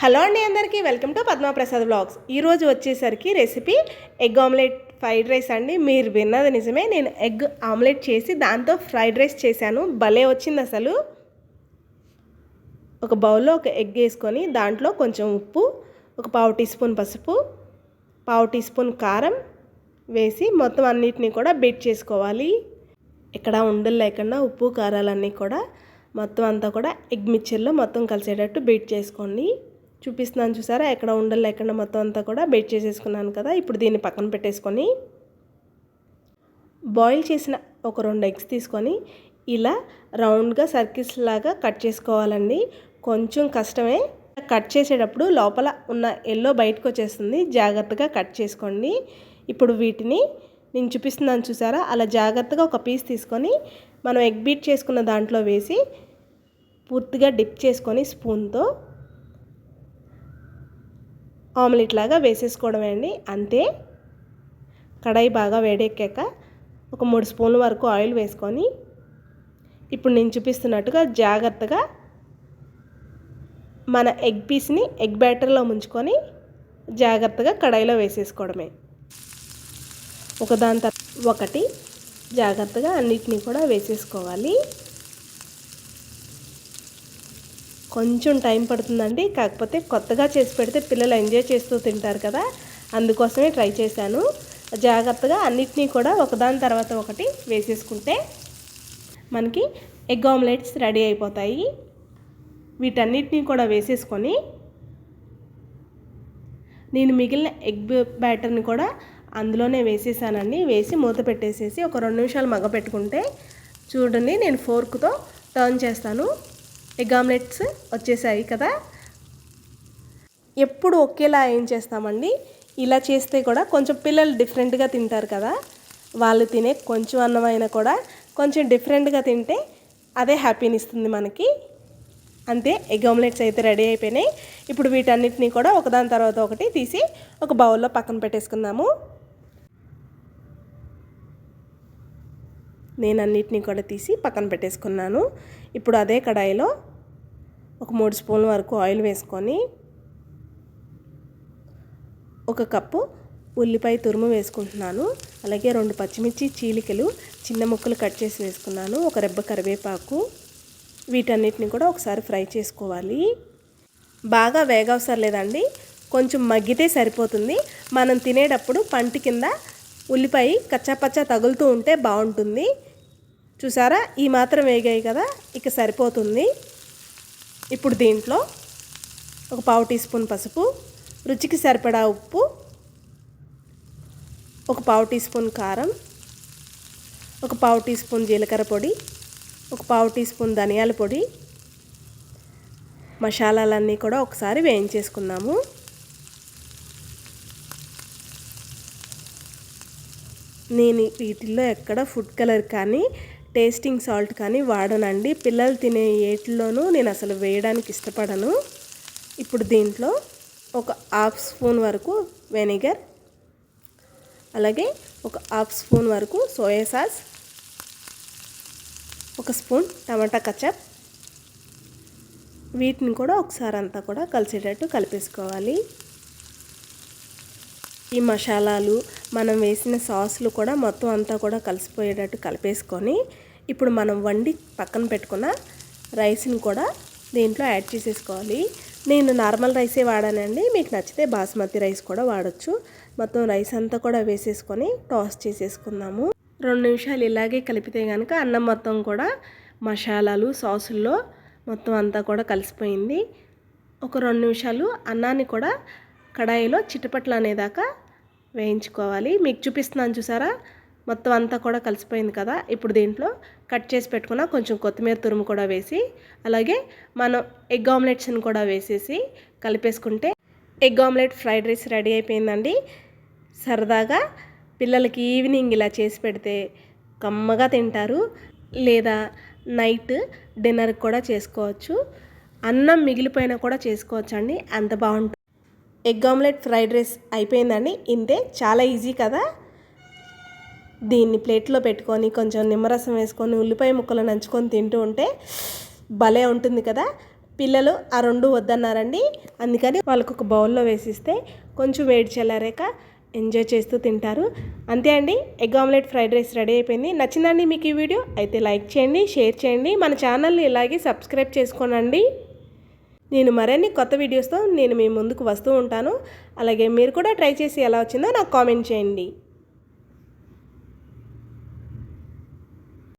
Hello అండి అందరికీ welcome to Padma Prasad blogs ఈరోజు వచ్చేసరికి recipe egg omelette fried rice అండి. మీరు విన్నది నిజమే నేను ఎగ్ ఆమ్లెట్ చేసి దాంతో ఫ్రైడ్ రైస్ చేశాను. భలే వచ్చింది అసలు. ఒక బౌల్లో ఒక ఎగ్ వేసుకొని దాంట్లో కొంచెం ఉప్పు ఒక పావు టీ స్పూన్ పసుపు పావు టీ స్పూన్ కారం వేసి మొత్తం అన్నిటినీ కూడా బీట్ చేసుకోవాలి. ఇక్కడ ఉండలు లేకుండా ఉప్పు కారాలన్నీ కూడా మొత్తం అంతా కూడా ఎగ్ మిక్చర్లో మొత్తం కలిసేటట్టు బీట్ చేసుకోండి. చూపిస్తున్నాను చూసారా? ఎక్కడ ఉండలు లేకుండా మొత్తం అంతా కూడా బీట్ చేసేసుకున్నాను కదా ఇప్పుడు దీన్ని పక్కన పెట్టేసుకొని బాయిల్ చేసిన ఒక రెండు ఎగ్స్ తీసుకొని ఇలా రౌండ్గా సర్కిల్స్ లాగా కట్ చేసుకోవాలండి. కొంచెం కష్టమే. కట్ చేసేటప్పుడు లోపల ఉన్న ఎల్లో బయటకు వచ్చేస్తుంది. జాగ్రత్తగా కట్ చేసుకోండి. ఇప్పుడు వీటిని నేను చూపిస్తున్నాను చూసారా? అలా జాగ్రత్తగా ఒక పీస్ తీసుకొని మనం ఎగ్ బీట్ చేసుకున్న దాంట్లో వేసి పూర్తిగా డిప్ చేసుకొని స్పూన్తో ఆమ్లెట్ లాగా వేసేసుకోవడమే అండి. అంతే. కడాయి బాగా వేడెక్కాక ఒక మూడు స్పూన్ల వరకు ఆయిల్ వేసుకొని ఇప్పుడు నేను చూపిస్తున్నట్టుగా జాగ్రత్తగా మన ఎగ్ పీస్ని ఎగ్ బ్యాటర్లో ముంచుకొని జాగ్రత్తగా కడాయిలో వేసేసుకోవడమే. ఒకదాని తర్వాత ఒకటి జాగ్రత్తగా అన్నిటినీ కూడా వేసేసుకోవాలి. కొంచెం టైం పడుతుందండి. కాకపోతే కొత్తగా చేసి పెడితే పిల్లలు ఎంజాయ్ చేస్తూ తింటారు కదా. అందుకోసమే ట్రై చేశాను. జాగ్రత్తగా అన్నిటినీ కూడా ఒకదాని తర్వాత ఒకటి వేసేసుకుంటే మనకి ఎగ్ ఆమ్లెట్స్ రెడీ అయిపోతాయి. వీటన్నిటినీ కూడా వేసేసుకొని నేను మిగిలిన ఎగ్ బ్యాటర్ని కూడా అందులోనే వేసేసానండి. వేసి మూత పెట్టేసేసి ఒక రెండు నిమిషాలు మగ పెట్టుకుంటే చూడండి నేను ఫోర్క్తో టర్న్ చేస్తాను. ఎగ్ ఆమ్లెట్స్ వచ్చేసాయి కదా. ఎప్పుడు ఒకేలా ఏం చేస్తామండి? ఇలా చేస్తే కూడా కొంచెం పిల్లలు డిఫరెంట్గా తింటారు కదా. వాళ్ళు తినే కొంచెం అన్నమైనా కూడా కొంచెం డిఫరెంట్గా తింటే అదే హ్యాపీని ఇస్తుంది మనకి. అంతే ఎగ్ ఆమ్లెట్స్ అయితే రెడీ అయిపోయినాయి. ఇప్పుడు వీటన్నిటిని కూడా ఒకదాని తర్వాత ఒకటి తీసి ఒక బౌల్లో పక్కన పెట్టేసుకుందాము. నేను అన్నిటినీ కూడా తీసి పక్కన పెట్టేసుకున్నాను. ఇప్పుడు అదే కడాయిలో ఒక మూడు స్పూన్ల వరకు ఆయిల్ వేసుకొని ఒక కప్పు ఉల్లిపాయ తురుము వేసుకుంటున్నాను. అలాగే రెండు పచ్చిమిర్చి చీలికలు చిన్న ముక్కలు కట్ చేసి వేసుకున్నాను. ఒక రెబ్బ కరివేపాకు వీటన్నిటిని కూడా ఒకసారి ఫ్రై చేసుకోవాలి. బాగా వేగవసరం లేదండి. కొంచెం మగ్గితే సరిపోతుంది. మనం తినేటప్పుడు పంటి కింద ఉల్లిపాయ కచ్చాపచ్చా తగులుతూ ఉంటే బాగుంటుంది. చూసారా? ఈ మాత్రం వేగాయి కదా? ఇక సరిపోతుంది. ఇప్పుడు దీంట్లో ఒక పావు టీ స్పూన్ పసుపు రుచికి సరిపడా ఉప్పు ఒక పావు టీ స్పూన్ కారం ఒక పావు టీ స్పూన్ జీలకర్ర పొడి ఒక పావు టీ స్పూన్ ధనియాల పొడి. మసాలాలన్నీ కూడా ఒకసారి వేయించేసుకున్నాము. నేను వీటిల్లో ఎక్కడ ఫుడ్ కలర్ కానీ టేస్టింగ్ సాల్ట్ కానీ వాడనండి. పిల్లలు తినే ఏటిలోనూ నేను అసలు వేయడానికి ఇష్టపడను. ఇప్పుడు దీంట్లో ఒక హాఫ్ స్పూన్ వరకు వెనిగర్ అలాగే ఒక హాఫ్ స్పూన్ వరకు సోయా సాస్ ఒక స్పూన్ టమాటా కచప్. వీటిని కూడా ఒకసారి అంతా కూడా కలిసేటట్టు కలిపేసుకోవాలి. ఈ మసాలాలు మనం వేసిన సాసులు కూడా మొత్తం అంతా కూడా కలిసిపోయేటట్టు కలిపేసుకొని ఇప్పుడు మనం వండి పక్కన పెట్టుకున్న రైస్ని కూడా దీంట్లో యాడ్ చేసేసుకోవాలి. నేను నార్మల్ రైసే వాడానండి. మీకు నచ్చితే బాస్మతి రైస్ కూడా వాడచ్చు. మొత్తం రైస్ అంతా కూడా వేసేసుకొని టాస్ చేసేసుకుందాము. రెండు నిమిషాలు ఇలాగే కలిపితే కనుక అన్నం మొత్తం కూడా మసాలాలు సాసుల్లో మొత్తం అంతా కూడా కలిసిపోయింది. ఒక రెండు నిమిషాలు అన్నాన్ని కూడా కడాయిలో చిటపట్లు అనేదాకా వేయించుకోవాలి. మీకు చూపిస్తున్నాను చూసారా? మొత్తం అంతా కూడా కలిసిపోయింది కదా? ఇప్పుడు దీంట్లో కట్ చేసి పెట్టుకున్న కొంచెం కొత్తిమీర తురుము కూడా వేసి అలాగే మనం ఎగ్ ఆమ్లెట్స్ని కూడా వేసేసి కలిపేసుకుంటే egg omelette fried rice ready అయిపోయిందండి. సరదాగా పిల్లలకి ఈవినింగ్ ఇలా చేసి పెడితే కమ్మగా తింటారు. లేదా నైట్ డిన్నర్ కూడా చేసుకోవచ్చు. అన్నం మిగిలిపోయినా కూడా చేసుకోవచ్చు అండి అంత బాగుంటుంది. ఎగ్ ఆమ్లెట్ ఫ్రైడ్ రైస్ అయిపోయిందండి. ఇంతే చాలా ఈజీ కదా? దీన్ని ప్లేట్లో పెట్టుకొని కొంచెం నిమ్మరసం వేసుకొని ఉల్లిపాయ ముక్కలు నంచుకొని తింటూ ఉంటే భలే ఉంటుంది కదా? పిల్లలు ఆ రెండు వద్దన్నారండి. అందుకని వాళ్ళకు ఒక బౌల్లో వేసిస్తే కొంచెం వేడి చల్లారాక ఎంజాయ్ చేస్తూ తింటారు. అంతే అండి egg omelette fried rice ready అయిపోయింది. నచ్చిందండి మీకు ఈ వీడియో? అయితే లైక్ చేయండి షేర్ చేయండి. మన ఛానల్ని ఇలాగే సబ్స్క్రైబ్ చేసుకోనండి. నేను మరిన్ని కొత్త వీడియోస్తో నేను మీ ముందుకు వస్తూ ఉంటాను. అలాగే మీరు కూడా ట్రై చేసి ఎలా వచ్చిందో నాకు కామెంట్ చేయండి.